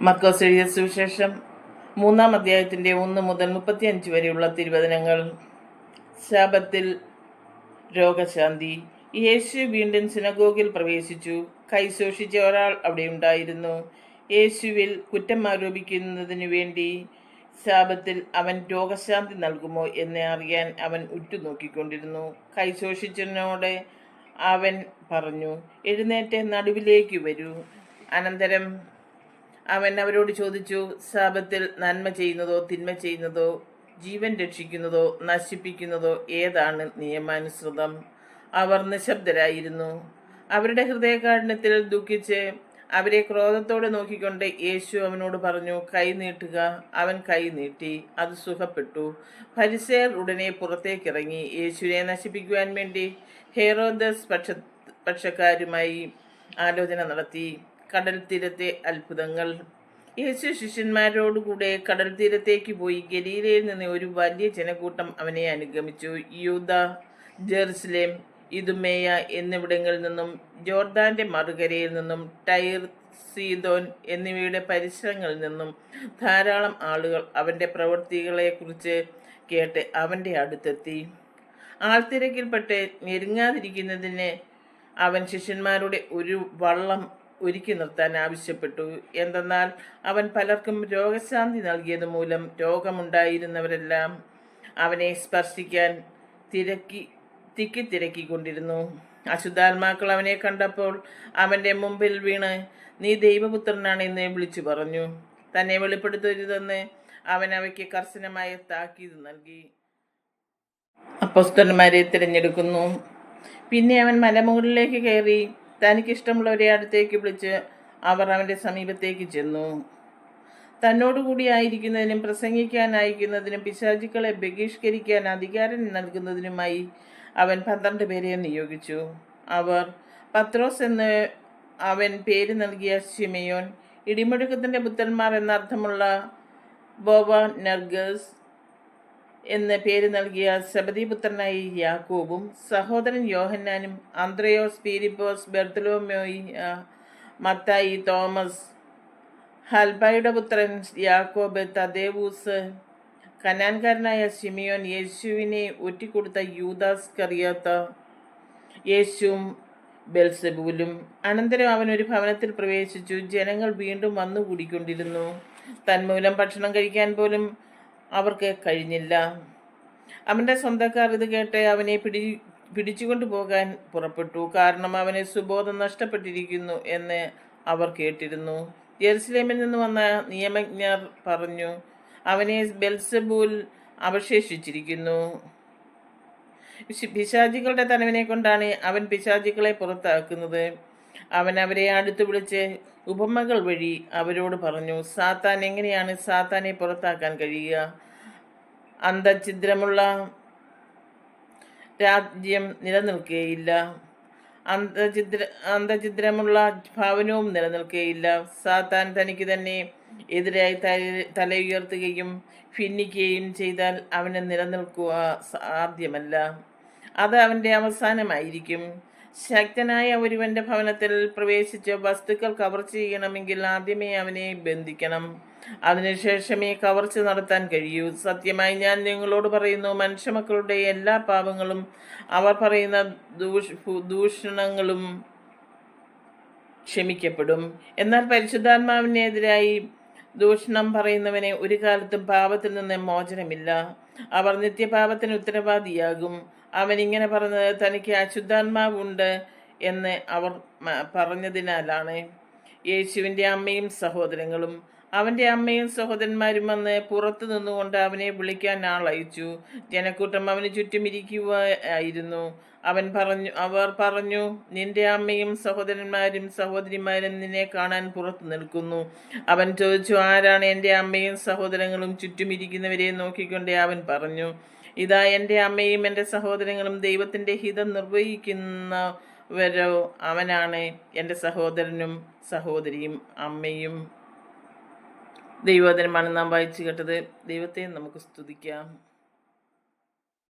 മർക്കോസ് എഴുതിയ സുവിശേഷം മൂന്നാം അധ്യായത്തിന്റെ ഒന്ന് മുതൽ മുപ്പത്തിയഞ്ച് വരെയുള്ള തിരുവചനങ്ങൾ. ശാപത്തിൽ രോഗശാന്തി. യേശു വീണ്ടും സിനഗോഗിൽ പ്രവേശിച്ചു. കൈശോഷിച്ച ഒരാൾ അവിടെ ഉണ്ടായിരുന്നു. യേശുവിൽ കുറ്റം ആരോപിക്കുന്നതിനു വേണ്ടി ശാപത്തിൽ അവൻ രോഗശാന്തി നൽകുമോ എന്ന് അറിയാൻ അവൻ ഉറ്റുനോക്കിക്കൊണ്ടിരുന്നു. കൈശോഷിച്ചതിനോട് അവൻ പറഞ്ഞു എഴുന്നേറ്റ് നടുവിലേക്ക് വരൂ. അനന്തരം അവൻ അവരോട് ചോദിച്ചു ശാപത്തിൽ നന്മ ചെയ്യുന്നതോ തിന്മ ചെയ്യുന്നതോ ജീവൻ രക്ഷിക്കുന്നതോ നശിപ്പിക്കുന്നതോ ഏതാണ് നിയമാനുസൃതം? അവർ നിശബ്ദരായിരുന്നു. അവരുടെ ഹൃദയകാഠിന്യത്തിൽ ദുഃഖിച്ച് അവരെ ക്രോധത്തോടെ നോക്കിക്കൊണ്ട് യേശു അവനോട് പറഞ്ഞു കൈ നീട്ടുക. അവൻ കൈ നീട്ടി അത് സുഖപ്പെട്ടു. പരിസേർ ഉടനെ പുറത്തേക്കിറങ്ങി. യേശുവിനെ നശിപ്പിക്കുവാൻ വേണ്ടി ഹേറോദസ് പക്ഷ പക്ഷക്കാരുമായി ആലോചന നടത്തി. കടൽ തീരത്തെ അത്ഭുതങ്ങൾ. യേശു ശിഷ്യന്മാരോടുകൂടെ കടൽ തീരത്തേക്ക് പോയി ഗലീലയിൽ നിന്ന് ഒരു വലിയ ജനക്കൂട്ടം അവനെ അനുഗമിച്ചു. യൂത ജെറുസലേം ഇതുമേയ എന്നിവിടങ്ങളിൽ നിന്നും ജോർദാന്റെ മറുകരയിൽ നിന്നും ടൈർ സീതോൻ എന്നിവയുടെ പരിസരങ്ങളിൽ നിന്നും ധാരാളം ആളുകൾ അവന്റെ പ്രവൃത്തികളെക്കുറിച്ച് കേട്ട് അവന്റെ അടുത്തെത്തി. ആൾത്തിരക്കിൽപ്പെട്ട് ഞെരുങ്ങാതിരിക്കുന്നതിന് അവൻ ശിഷ്യന്മാരുടെ ഒരു വള്ളം ഒരുക്കി നിർത്താൻ ആവശ്യപ്പെട്ടു. എന്തെന്നാൽ അവൻ പലർക്കും രോഗശാന്തി നൽകിയത് മൂലം രോഗമുണ്ടായിരുന്നവരെല്ലാം അവനെ സ്പർശിക്കാൻ തിരക്കി തിക്കി തിരക്കിക്കൊണ്ടിരുന്നു. അശുദ്ധാത്മാക്കൾ അവനെ കണ്ടപ്പോൾ അവന്റെ മുമ്പിൽ വീണ് നീ ദൈവപുത്രനാണെന്ന് വിളിച്ചു പറഞ്ഞു. തന്നെ വെളിപ്പെടുത്തരുതെന്ന് അവൻ അവയ്ക്ക് കർശനമായ താക്കീത് നൽകി. അപ്പോസ്തന്മാരെ തിരഞ്ഞെടുക്കുന്നു. പിന്നെ അവൻ മലമുകളിലേക്ക് കയറി തനിക്കിഷ്ടമുള്ളവരെ അടുത്തേക്ക് വിളിച്ച് അവർ അവന്റെ സമീപത്തേക്ക് ചെന്നു. തന്നോടുകൂടി ആയിരിക്കുന്നതിനും പ്രസംഗിക്കാൻ അയക്കുന്നതിനും പിശാചുക്കളെ ബഹിഷ്കരിക്കാൻ അധികാരം നൽകുന്നതിനുമായി അവൻ പന്ത്രണ്ട് പേരെ നിയോഗിച്ചു. അവർ പത്രോസ് എന്ന് അവൻ പേര് നൽകിയ ശിമയോൻ ഇടിമുഴക്കത്തിന്റെ പുത്രന്മാർ എന്നർത്ഥമുള്ള ബോബ നർഗസ് എന്ന് പേര് നൽകിയ സബദീപുത്രനായ യാക്കോബും സഹോദരൻ യോഹന്നാനും ആന്ത്രയോസ് പീരിപ്പോസ് ബെർത്തലോമോയി മത്തായി തോമസ് ഹൽബയുടെ പുത്രൻ യാക്കോബ് തദേവൂസ് കനാൻകാരനായ സിമിയോൻ യേശുവിനെ ഒറ്റിക്കൊടുത്ത യൂദാസ് കറിയാത്ത യേശുവും ബെൽസബൂലും. അനന്തരം അവൻ ഒരു ഭവനത്തിൽ പ്രവേശിച്ചു. ജനങ്ങൾ വീണ്ടും വന്നുകൂടിക്കൊണ്ടിരുന്നു. തന്മൂലം ഭക്ഷണം കഴിക്കാൻ പോലും അവർക്ക് കഴിഞ്ഞില്ല. അവന്റെ സ്വന്തക്കാർ ഇത് കേട്ട് അവനെ പിടി പിടിച്ചുകൊണ്ടു പോകാൻ പുറപ്പെട്ടു. കാരണം അവന് സുബോധം നഷ്ടപ്പെട്ടിരിക്കുന്നു എന്ന് അവർ കേട്ടിരുന്നു. ജെറുസലേമിൽ നിന്ന് വന്ന നിയമജ്ഞർ പറഞ്ഞു അവനെ ബെൽസബൂൽ അവശേഷിച്ചിരിക്കുന്നു. പിശാചികളുടെ തലവിനെ കൊണ്ടാണ് അവൻ പിശാചികളെ പുറത്താക്കുന്നത്. അവൻ അവരെ അടുത്ത് വിളിച്ച് ഉപമകൾ വഴി അവരോട് പറഞ്ഞു സാത്താൻ എങ്ങനെയാണ് സാത്താനെ പുറത്താക്കാൻ കഴിയുക? അന്തഛിദ്രമുള്ള രാജ്യം നിലനിൽക്കുകയില്ല അന്തഛിദ്ര അന്തഛിദ്രമുള്ള ഭവനവും നിലനിൽക്കുകയില്ല സാത്താൻ തനിക്ക് തന്നെ എതിരായി തല ഉയർത്തുകയും ഭിന്നിക്കുകയും ചെയ്താൽ അവന് നിലനിൽക്കുക സാധ്യമല്ല. അത് അവന്റെ അവസാനമായിരിക്കും. ശക്തനായ ഒരുവന്റെ ഭവനത്തിൽ പ്രവേശിച്ച് വസ്തുക്കൾ കവർച്ച ചെയ്യണമെങ്കിൽ ആദ്യമേ അവനെ ബന്ധിക്കണം. അതിനുശേഷമേ കവർച്ച നടത്താൻ കഴിയൂ. സത്യമായി ഞാൻ നിങ്ങളോട് പറയുന്നു മനുഷ്യമക്കളുടെ എല്ലാ പാപങ്ങളും അവർ പറയുന്ന ദൂഷ ദൂഷണങ്ങളും ക്ഷമിക്കപ്പെടും. എന്നാൽ പരിശുദ്ധാത്മാവിനെതിരായി ദൂഷണം പറയുന്നവനെ ഒരു കാലത്തും പാപത്തിൽ നിന്ന് മോചനമില്ല. അവർ നിത്യപാപത്തിന് ഉത്തരവാദിയാകും. അവൻ ഇങ്ങനെ പറഞ്ഞത് തനിക്ക് അശുദ്ധാത്മാവുണ്ട് എന്ന് അവർ പറഞ്ഞതിനാലാണ് യേശുവിന്റെ അമ്മയും സഹോദരങ്ങളും അവന്റെ അമ്മയും സഹോദരന്മാരും വന്ന് പുറത്തു നിന്നുകൊണ്ട് അവനെ വിളിക്കാൻ ആളയച്ചു. ജനക്കൂട്ടം അവന് ചുറ്റും ഇരിക്കുകയായിരുന്നു അവൻ പറഞ്ഞു അവർ പറഞ്ഞു നിന്റെ അമ്മയും സഹോദരന്മാരും സഹോദരിമാരും നിന്നെ കാണാൻ പുറത്തു നിൽക്കുന്നു. അവൻ ചോദിച്ചു ആരാണ് എന്റെ അമ്മയും സഹോദരങ്ങളും ചുറ്റും ഇരിക്കുന്നവരെ? നോക്കിക്കൊണ്ട് അവൻ പറഞ്ഞു ഇതാ എന്റെ അമ്മയും എന്റെ സഹോദരങ്ങളും ദൈവത്തിന്റെ ഹിതം നിർവഹിക്കുന്നവരോ അവനാണ് എന്റെ സഹോദരനും സഹോദരിയും അമ്മയും. ദൈവോദരമാണ് നാം വായിച്ചു കേട്ടത്. ദൈവത്തെ നമുക്ക് സ്തുതിക്കാം.